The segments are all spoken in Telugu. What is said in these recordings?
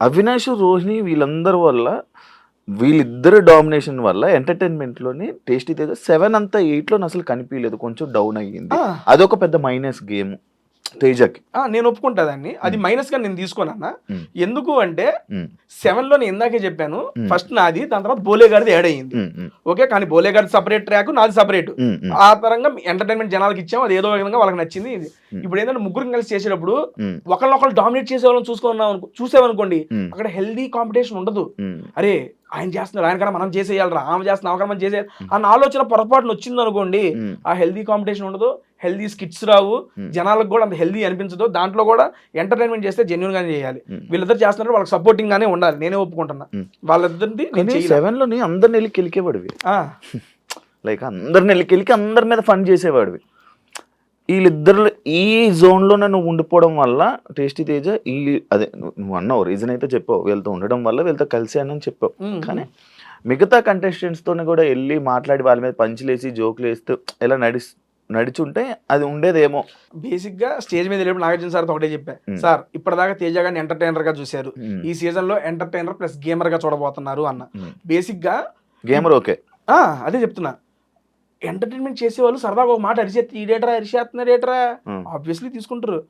అవినాష్ రోహిణి వీళ్ళందరి వల్ల వీళ్ళిద్దరు డామినేషన్ వల్ల ఎంటర్టైన్మెంట్లోని టేస్టీ తేజ సెవెన్ అంతా ఎయిట్లో అసలు కనిపించలేదు కొంచెం డౌన్ అయ్యింది. అదొక పెద్ద మైనస్ గేమ్ తేజకి. ఆ, నేను ఒప్పుకుంటా దాన్ని. అది మైనస్గా నేను తీసుకోనన్నా. ఎందుకు అంటే సెవెన్లో నేను ఇందాకే చెప్పాను. ఫస్ట్ నాది దాని తర్వాత బోలే గారిది యాడ్ అయ్యింది. ఓకే కానీ బోలే గారి సపరేట్ ట్రాక్ నాది సపరేట్ ఆ పరంగా ఎంటర్టైన్మెంట్ జనాలకి ఇచ్చాం అది ఏదో విధంగా వాళ్ళకి నచ్చింది ఇది. ఇప్పుడు ఏంటంటే ముగ్గురు కలిసి చేసేటప్పుడు ఒకళ్ళొకళ్ళు డామినేట్ చేసే వాళ్ళని చూసుకున్నాం అనుకో చూసామనుకోండి అక్కడ హెల్దీ కాంపిటీషన్ ఉండదు. అరే ఆయన చేస్తున్నారు ఆయన కన్నా మనం చేసేయాలరా ఆమె చేస్తున్నా ఆమె మనం చేసేయాలి అన్న ఆలోచన పొరపాటున వచ్చింది అనుకోండి ఆ హెల్దీ కాంపిటీషన్ ఉండదు. హెల్దీ స్కిట్స్ రావు. జనాలకు కూడా అంత హెల్దీ అనిపించదు. దాంట్లో కూడా ఎంటర్టైన్మెంట్ చేస్తే జెన్యున్ గానే చేయాలి. వీళ్ళిద్దరు చేస్తున్నారు వాళ్ళకి సపోర్టింగ్ గానే ఉండాలి. నేనే ఒప్పుకుంటున్నా. వాళ్ళిద్దరిది నేను. సెవెన్లోని అందరిని వెళ్ళి కెలికేవాడివి. లైక్ అందరిని వెళ్ళి కెలికి అందరి మీద ఫన్ చేసేవాడివి. వీళ్ళిద్దరు ఈ జోన్లోనే నువ్వు ఉండిపోవడం వల్ల టేస్టీ తేజ ఈ అదే నువ్వు అన్నావు రీజన్ అయితే చెప్పావు. వీళ్ళతో ఉండడం వల్ల వీళ్ళతో కలిసి అని చెప్పావు. కానీ మిగతా contestants తోని కూడా వెళ్ళి మాట్లాడి వాళ్ళ మీద పంచులేసి జోకులు వేస్తూ ఇలా నడి నడిచుంటే అది ఉండేదేమో. బేసిక్గా స్టేజ్ మీద వెళ్ళినప్పుడు నాగార్జున సార్ ఒకటే చెప్పా. సార్ ఇప్పటిదాకా తేజ గారిని ఎంటర్టైనర్గా చూశారు ఈ సీజన్లో ఎంటర్టైనర్ ప్లస్ గేమర్గా చూడబోతున్నారు అన్న. బేసిక్గా గేమర్ ఓకే. అదే చెప్తున్నా. ఎంటర్టైన్మెంట్ చేసే వాళ్ళు సరదాగా ఒక మాట అరిచేస్తే ఈడేటరా అరిచేస్తున్నారు ఏటరా ఉమ్, ఆబ్వియస్లీ తీసుకుంటారు.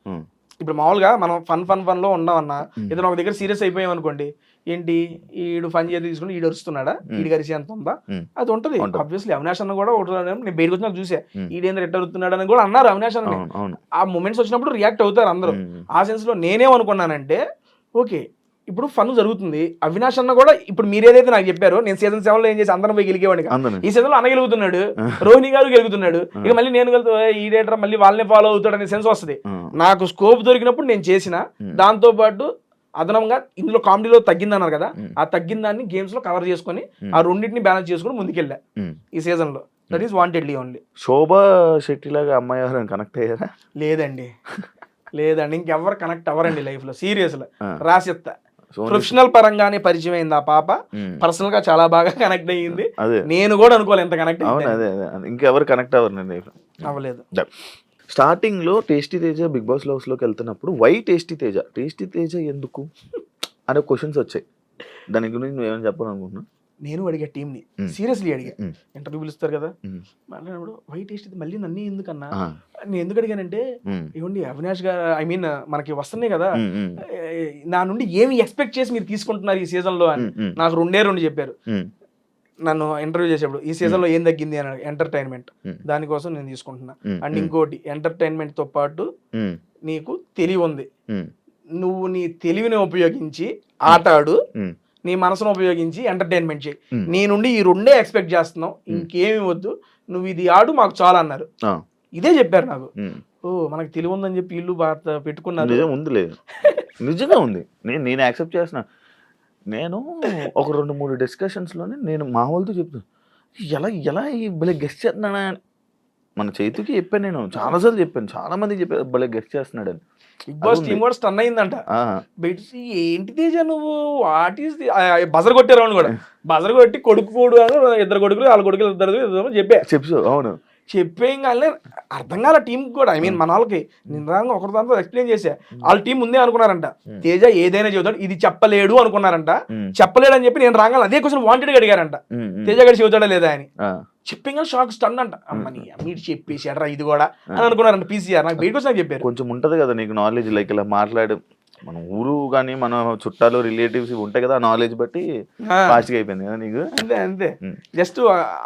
ఇప్పుడు మామూలుగా మనం ఫన్ ఫన్ ఫన్లో ఉన్నామన్నా. ఏదైనా ఒక దగ్గర సీరియస్ అయిపోయాం అనుకోండి ఏంటి ఈడు ఫన్ చేసి తీసుకుని ఈడు అరుస్తున్నాడా Hmm. ఈడు అరిసి ఎంత ఉందా. అది ఉంటది. ఆబ్వియస్లీ అవినాష్ అన్న కూడా ఒకటి నేను బయటకు వచ్చినాక చూసా. ఈడేంద్ర ఎట్ట అరుస్తున్నాడు అని కూడా అన్నారు అవినాష్ అన్న ఆ మూమెంట్స్ వచ్చినప్పుడు రియాక్ట్ అవుతారు అందరూ ఆ సెన్స్లో నేనేమనుకున్నానంటే ఓకే ఇప్పుడు ఫన్ జరుగుతుంది. అవినాష్ అన్న కూడా ఇప్పుడు మీరు ఏదైతే నాకు చెప్పారో నేను సీజన్ సెవెన్లో ఏం చేసి అందరం పోయి. అందరిని ఈ సీజన్లో అన్న గెలుగుతున్నాడు రోహిణి గారు గెలుగుతున్నాడు. ఇక మళ్ళీ నేను వెళ్తా ఈ డేటర్ మళ్ళీ వాళ్ళని ఫాలో అవుతాడు అనే సెన్స్ వస్తుంది నాకు స్కోప్ దొరికినప్పుడు నేను చేసిన. దాంతో పాటు అదనంగా ఇందులో కామెడీలో తగ్గింది అన్నారు కదా. ఆ తగ్గిన దాన్ని గేమ్స్లో కవర్ చేసుకొని. ఆ రెండింటిని బ్యాలెన్స్ చేసుకొని ముందుకెళ్ళా. ఈ సీజన్లో. That is wantedly only Shobha Shetty లాగా అమ్మాయి ఎవరైనా కనెక్ట్ అయ్యారా? లేదండి. లేదండి ఇంకెవరు కనెక్ట్ అవ్వరండి లైఫ్లో. సీరియస్లో ఆ. రాసిస్తా ప్రొఫెషనల్ పరంగానే పరిచయం అయింది ఆ పాప. పర్సనల్గా చాలా బాగా కనెక్ట్ అయ్యింది. అదే. నేను కూడా అనుకోవాలి ఎంత కనెక్ట్ అవును అదే. ఇంకెవరు కనెక్ట్ అవ్వరు నేను అవ్వలేదు. స్టార్టింగ్లో టేస్టీ తేజ బిగ్ బాస్ హౌస్లోకి వెళ్తున్నప్పుడు why tasty Teja? Tasty Teja ఎందుకు? అనే క్వశ్చన్స్ వచ్చాయి. దాని గురించి నువ్వు ఏమైనా చెప్పాలనుకుంటున్నా నేను అడిగా టీం ని. Hmm. సీరియస్లీ అడిగా. ఇంటర్వ్యూ పిలుస్తారు కదా. మాట్లాడినప్పుడు వైట్ టేస్ట్ ఇది మళ్ళీ నన్ను ఎందుకన్నా? నేను ఎందుకు అడిగానంటే ఏమండి అవినాష్ గారు ఐ మీన్ మనకి వస్తున్నాయి కదా. నా నుండి ఏమి ఎక్స్పెక్ట్ చేసి మీరు తీసుకుంటున్నారు ఈ సీజన్లో అని నాకు రెండే రెండు చెప్పారు. నన్ను ఇంటర్వ్యూ చేసేప్పుడు ఈ సీజన్లో ఏం తగ్గింది? అని ఎంటర్టైన్మెంట్. దానికోసం నేను తీసుకుంటున్నా. అండ్ ఇంకోటి ఎంటర్టైన్మెంట్తో పాటు నీకు తెలివి ఉంది. నువ్వు నీ తెలివిని ఉపయోగించి ఆట ఆడు ఉమ్, నీ మనసును ఉపయోగించి ఎంటర్టైన్మెంట్ చేయి. నీ నుండి ఈ రెండే ఎక్స్పెక్ట్ చేస్తున్నావు. ఇంకేమి వద్దు. నువ్వు ఇది ఆడు మాకు చాలా అన్నారు. ఇదే చెప్పారు నాకు. ఓ మనకు తెలివి ఉందని చెప్పి ఇల్లు పెట్టుకున్నారు. నిజం ఉంది లేదు. నిజంగా ఉంది. నేను నేను యాక్సెప్ట్ చేసిన నేను ఒక రెండు మూడు డిస్కషన్స్లోనే నేను మా వాళ్ళతో చెప్తాను ఎలా ఎలా ఈ భలే గెస్ట్ చేస్తున్నాడా అని. మన చేతికి చెప్పాను నేను. చాలాసార్లు చెప్పాను. చాలా మందికి చెప్పాను. భలే గెస్ట్ చేస్తున్నాడు అని బిగ్ బాస్ అది టీం ఉంది. కూడా స్టన్ అయిందంట. ఏంటి తేజ నువ్వు? వాట్ ఈస్ బజర్ కొట్టారు కూడా. బజర్ కొట్టి కొడుకు కోడు అని ఇద్దరు కొడుకులు వాళ్ళ కొడుకులు ఇద్దరు ఇద్దరు చెప్పా. చెప్పు అవును. చెప్పేయంగానే అర్థం కాల టీం కూడా. ఐ మీన్ మన వాళ్ళకి నేను రాగా ఒకరి దాంతో ఎక్స్ప్లెయిన్ చేసా వాళ్ళ టీం ముందే అనుకున్నారంట. తేజ ఏదైనా చెబుతాడు ఇది చెప్పలేడు అనుకున్నారంట. చెప్పలేడు అని చెప్పి నేను రాగా అదే క్వశ్చన్ వాంటెడ్ అడిగారంట. తేజ గడి చెబుతాడా లేదా అని. చెప్పింగా షాక్ స్టన్ అంట. అమ్మని మీరు చెప్పేసి అడ్రా ఇది కూడా అని అనుకున్నారంట పీసీఆర్ నాకు బయటకు నాకు చెప్పారు. కొంచెం ఉంటది కదా నీకు నాలెడ్జ్ లైక్ ఇలా మాట్లాడు. మన ఊరు కానీ మన చుట్టాలు రిలేటివ్స్ ఉంటాయి కదా నాలెడ్జ్ బట్టి ఫాస్ట్గా అయిపోయింది కదా నీకు? అంతే అంతే. జస్ట్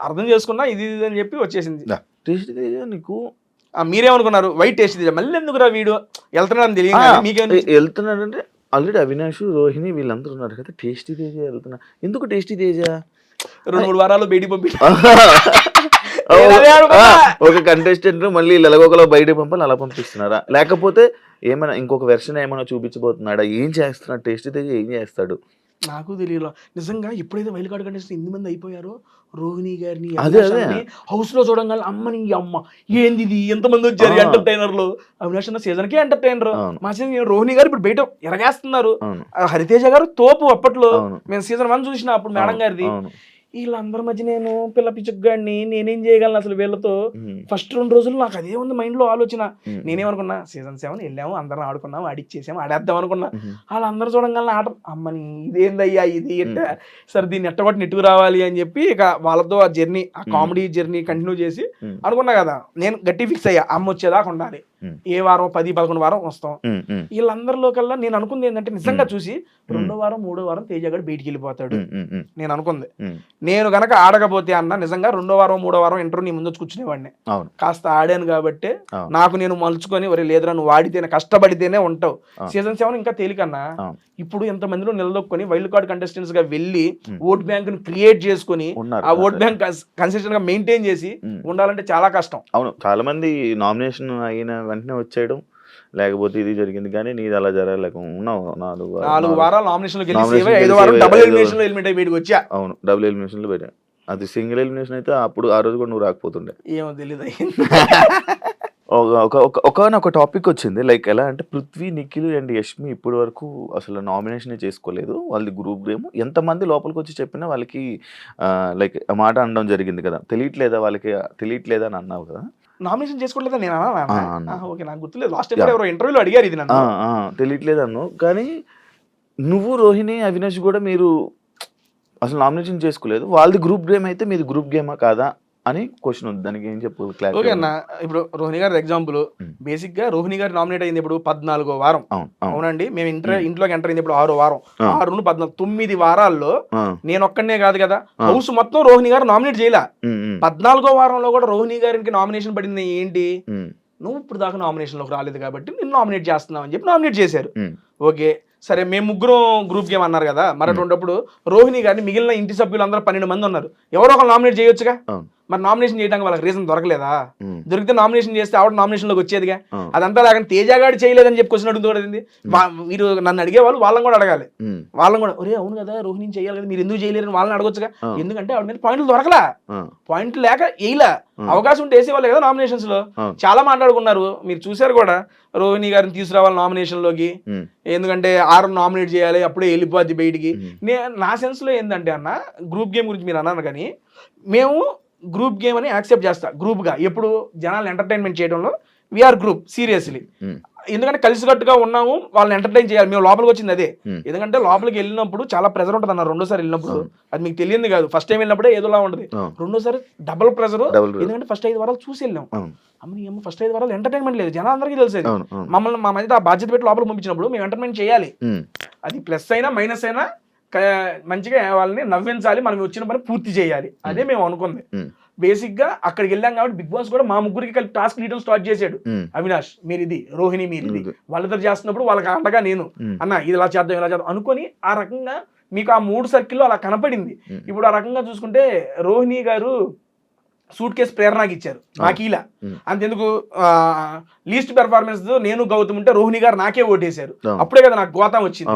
అర్థం చేసుకున్నా ఇది ఇది అని చెప్పి వచ్చేసింది. టేస్ట్ నీకు? మీరేమనుకున్నారు? వైట్ టేస్ట్ మళ్ళీ ఎందుకురా వీడియో వెళ్తున్నాడని తెలియదు మీకేం వెళ్తున్నాడంటే ఆల్రెడీ అవినాష్ రోహిణి వీళ్ళందరూ ఉన్నారు కదా. టేస్టీ తేజ వెళ్తున్నా. ఎందుకు టేస్టీ తేజ రెండు మూడు వారాలు బయటికి పంపి ఒక కంటెస్టెంట్ మళ్ళీ ఎలాగోకలా బయట పంపాలి అలా పంపిస్తున్నారా? లేకపోతే ఏమైనా ఇంకొక వెర్షన్ ఏమైనా చూపించబోతున్నాడా? ఏం చేస్తున్నాడు? టేస్టీ తేజ ఏం చేస్తాడు? నాకు తెలియదు నిజంగా ఎప్పుడైతే వైల్డ్ కార్డ్ కంటెస్ట్ ఎనిమిది మంది అయిపోయారో రోహిణి గారిని. హౌస్లో చూడంగానే అమ్మని అమ్మ ఏంది ఇది? ఎంతమంది వచ్చారు. ఎంటర్టైనర్లు అవినాష్ అన్న సీజన్కి ఎంటర్టైనర్. మా సీజన్ రోహిణి గారు ఇప్పుడు బయట ఎరగేస్తున్నారు. హరితేజ గారు తోపు అప్పట్లో. మేము సీజన్ వన్ చూసిన అప్పుడు మేడం గారిది. వీళ్ళందరి మధ్య నేను పిల్ల పిచ్చుగాడిని నేనేం చేయగలను అసలు వీళ్ళతో? ఫస్ట్ రెండు రోజులు నాకు అదే ఉంది మైండ్లో ఆలోచన. నేనేమనుకున్నా సీజన్ సెవెన్ వెళ్ళాము అందరం ఆడుకున్నాం ఆడిచ్చేసాము ఆడేద్దాం అనుకున్నా. వాళ్ళందరూ చూడంగానే ఆట అమ్మని ఇదేందయ్యా ఇది? ఎట్ట సరే దీన్ని ఎట్టగొట్టి నెట్టుకు రావాలి? అని చెప్పి ఇక వాళ్ళతో ఆ జర్నీ ఆ కామెడీ జర్నీ కంటిన్యూ చేసి అనుకున్నా కదా. నేను గట్టి ఫిక్స్ అయ్యా అమ్మ వచ్చేదాకా ఉండాలి. ఏ వారం పది పదకొండు వారం వస్తాం. వీళ్ళందరిలో కల్లా నేను అనుకుంది ఏంటంటే నిజంగా చూసి రెండో వారం మూడో వారం తేజగాడు బయటికి వెళ్ళిపోతాడు. నేను అనుకుంది. నేను గనక ఆడకపోతే అన్న నిజంగా రెండో వారం మూడో వారం ఇంటర్వ్యూ నీ ముందు వచ్చి కూర్చునేవాడిని. కాస్త ఆడాను కాబట్టి. నాకు నేను మలుచుకొని ఒరే లేదురా నువ్వు ఆడితేనే కష్టపడితేనే ఉంటావు. సీజన్ సెవెన్ ఇంకా తేలికన్నా. ఇప్పుడు ఎంతమందిలో నిలదొక్కుని వైల్డ్ కార్డ్ కంటెస్టెంట్స్గా వెళ్ళి. ఓట్ బ్యాంక్ని క్రియేట్ చేసుకొని ఆ ఓట్ బ్యాంక్ కన్సిస్టెంట్గా మెయింటైన్ చేసి. ఉండాలంటే చాలా కష్టం. అవును. చాలా మంది నామినేషన్ అయిన వెంటనే వచ్చేయడం. లేకపోతే ఇది జరిగింది కానీ నీది అలా జరగలేక ఉన్నావు నాలుగు నాలుగు వారాలు నామినేషన్ గెలిచి ఐదో డబుల్ ఎలిమినేషన్లో ఎలిమినేట్ అయ్యి బయటకు వచ్చా? అవును డబుల్ పెట్టా. అది సింగిల్ ఎలిమినేషన్ అయితే అప్పుడు ఆ రోజు కూడా నువ్వు రాకపోతుండే. ఏమో తెలియదు ఒక- ఒక ఒక ఒకనొక టాపిక్ వచ్చింది. లైక్ ఎలా అంటే పృథ్వీ నిఖిల్ అండ్ యష్మి ఇప్పటి వరకు అసలు నామినేషన్ చేసుకోలేదు. వాళ్ళది గ్రూప్ గేమ్ ఎంతమంది లోపలికి వచ్చి చెప్పినా వాళ్ళకి లైక్ మాట అనడం జరిగింది కదా. తెలియట్లేదా వాళ్ళకి? తెలియట్లేదా అని అన్నావు కదా. నామినేషన్ చేసుకోవట్లేదా నేను అన్నా అన్నా. ఓకే నాకు గుర్తులేదు. లాస్ట్ టైం ఎవరో ఇంటర్వ్యూలో అడిగారు ఇది నన్ను. తెలియట్లేదు అన్నావు కానీ నువ్వు రోహిణి అవినాష్ కూడా మీరు అసలు నామినేషన్ చేసుకోలేదు. వాళ్ళది గ్రూప్ గేమ్ అయితే మీది గ్రూప్ గేమా కాదా? అని క్వశ్చన్ ఉంది. దానికి ఏం చెప్పు ఓకే అన్న. ఇప్పుడు రోహిణి గారి ఎగ్జాంపుల్. బేసిక్గా రోహిణి గారు నామినేట్ అయింది ఇప్పుడు పద్నాలుగో వారం. అవును అవును. అవునండి. మేము ఇంటర్. ఇంట్లోకి ఎంటర్ అయింది ఇప్పుడు ఆరో వారం. ఆరు నుండి పద్నాలుగు తొమ్మిది వారాల్లో నేను ఒక్కడనే కాదు కదా. హౌస్ మొత్తం రోహిణి గారు నామినేట్ చేయలే. పద్నాలుగో వారంలో కూడా రోహిణి గారికి నామినేషన్ పడింది ఏంటి? నువ్వు ఇప్పుడు దాకా నామినేషన్లోకి రాలేదు కాబట్టి నేను నామినేట్ చేస్తున్నావు అని చెప్పి నామినేట్ చేశారు. ఓకే సరే మేము ముగ్గురం గ్రూప్ గేమ్ అన్నారు కదా. మరి అటువంటిప్పుడు రోహిణి గారిని మిగిలిన ఇంటి సభ్యులందరూ పన్నెండు మంది ఉన్నారు. ఎవరో ఒకరు నామినేట్ చేయొచ్చుగా? మరి నామినేషన్ చేయడానికి వాళ్ళకి రీజన్ దొరకలేదా? దొరికితే నామినేషన్ చేస్తే ఆవిడ నామినేషన్లోకి వచ్చేదిగా? అదంతా లేకుండా తేజగాడు చేయలేదని చెప్పి క్వశ్చన్ అడుగుతుంది మీరు నన్ను అడిగేవాళ్ళు వాళ్ళని కూడా అడగాలి. వాళ్ళని కూడా ఒరే అవును కదా రోహిణి చేయాలి కదా మీరు ఎందుకు చేయలేరని వాళ్ళని అడగొచ్చుగా. ఎందుకంటే ఆవిడ మీద పాయింట్లు దొరకలా. పాయింట్లు లేక వేయలా. అవకాశం ఉంటే వేసేవాళ్ళు కదా నామినేషన్స్లో. చాలా మాట్లాడుకున్నారు. మీరు చూశారు కూడా రోహిణి గారిని తీసుకురావాలి నామినేషన్లోకి. ఎందుకంటే ఆరు నామినేట్ చేయాలి అప్పుడే వెళ్ళిపోద్ది బయటికి. ఉమ్, నే నా సెన్స్లో ఏంటంటే అన్న గ్రూప్ గేమ్ గురించి మీరు అన్నారు కానీ మేము గ్రూప్ గేమ్ అని యాక్సెప్ట్ చేస్తా గ్రూప్గా. ఎప్పుడు జనాలు ఎంటర్టైన్మెంట్ చేయడంలో వీఆర్ గ్రూప్ సీరియస్లీ ఎందుకంటే కలిసికట్టుగా ఉన్నాము వాళ్ళని ఎంటర్టైన్ చేయాలి. మేము లోపలికి వచ్చింది అదే. Hmm. ఎందుకంటే లోపలికి వెళ్ళినప్పుడు చాలా ప్రెజర్ ఉంటుంది అన్న రెండోసారి వెళ్ళినప్పుడు. అది మీకు తెలియదు కాదు. ఫస్ట్ టైం వెళ్ళినప్పుడే ఏదోలా అవును. రెండోసారి డబుల్ ప్రెజర్. ఎందుకంటే ఫస్ట్ ఐదు వారాలు చూసి వెళ్ళాం. అమ్మ ఏమో ఫస్ట్ ఐదు వారాలు ఎంటర్టైన్మెంట్ లేదు. జనాలందరికీ తెలిసేది. మమ్మల్ని మా మధ్య ఆ బాధ్యత పెట్టి లోపల పంపించినప్పుడు మేము ఎంటర్టైన్మెంట్ చేయాలి. ఉమ్, అది ప్లస్ అయినా మైనస్ అయినా మంచిగా వాళ్ళని నవ్వించాలి మనం వచ్చిన పని పూర్తి చేయాలి. అదే మేము. అనుకుంది. బేసిక్గా అక్కడికి వెళ్ళాం కాబట్టి బిగ్ బాస్ కూడా మా ముగ్గురికి కలిపి టాస్క్ తీయడం స్టార్ట్ చేశాడు. అవినాష్ మీరు ఇది రోహిణి మీరు ఇది. వాళ్ళిద్దరు చేస్తున్నప్పుడు వాళ్ళకి అండగా నేను. అన్న ఇది ఇలా చేద్దాం ఇలా చేద్దాం అనుకొని ఆ రకంగా మీకు ఆ మూడు సర్కిల్లో అలా కనపడింది. ఇప్పుడు ఆ రకంగా చూసుకుంటే రోహిణి గారు సూట్ కేసు ప్రేరణకి ఇచ్చారు. నాకు ఇలా. అంతెందుకు లీస్ట్ పెర్ఫార్మెన్స్ నేను గౌతమ్ ఉంటే రోహిణి గారు నాకే ఓటేశారు. అప్పుడే కదా నాకు గోతం వచ్చింది.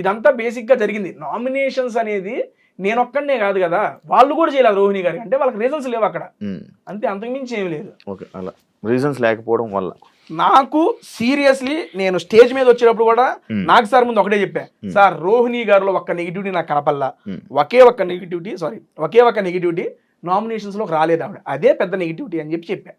ఇదంతా బేసిక్గా జరిగింది. నామినేషన్స్ అనేది నేను ఒక్కడనే కాదు కదా వాళ్ళు కూడా చేయలేదు రోహిణి గారికి. అంటే వాళ్ళకి రీజన్స్ లేవు అక్కడ. అంతే అంతకుమించి ఏమి లేదు. ఓకే అలా. రీజన్స్ లేకపోవడం వల్ల. నాకు సీరియస్లీ నేను స్టేజ్ మీద వచ్చేటప్పుడు కూడా. నాకు సార్ ముందు ఒకటే చెప్పా. సార్ రోహిణి గారిలో ఒక్క నెగిటివిటీ నాకు కనపల్లా. ఒకే ఒక్క నెగిటివిటీ సారీ ఒకే ఒక్క నెగిటివిటీ నామినేషన్స్లో రాలేదు ఆవిడ. అదే పెద్ద నెగిటివిటీ అని చెప్పి చెప్పా.